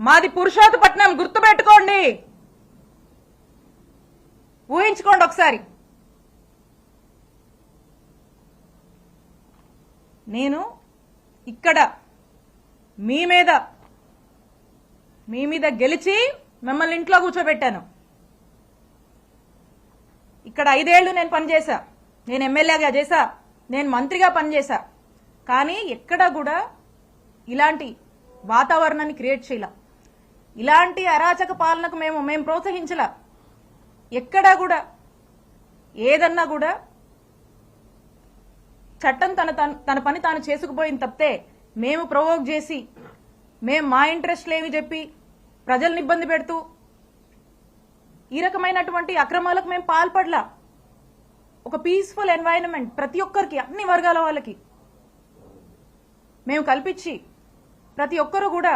మాది పురుషోత్తపట్నం గుర్తుపెట్టుకోండి. ఊహించుకోండి ఒకసారి. నేను ఇక్కడ మీ మీద మీ మీద గెలిచి మిమ్మల్ని ఇంట్లో కూర్చోబెట్టాను. ఇక్కడ ఐదేళ్ళు నేను పనిచేశా. నేను ఎమ్మెల్యేగా చేశా. నేను మంత్రిగా పనిచేశా. కానీ ఎక్కడ కూడా ఇలాంటి వాతావరణాన్ని క్రియేట్ చేయలే. ఇలాంటి అరాచక పాలనకు మేము మేము ప్రోత్సహించలా. ఎక్కడా కూడా ఏదన్నా కూడా చట్టం తన తన- పని తాను చేసుకుపోయింది తప్పితే మేము ప్రొవోక్ చేసి మేము మా ఇంట్రెస్ట్లు ఏమి చెప్పి ప్రజల్ని ఇబ్బంది పెడుతూ ఈ రకమైనటువంటి అక్రమాలకు మేము పాల్పడలా. ఒక పీస్ఫుల్ ఎన్వైరన్మెంట్ ప్రతి ఒక్కరికి అన్ని వర్గాల వాళ్ళకి. మేము కల్పించి ప్రతి ఒక్కరు కూడా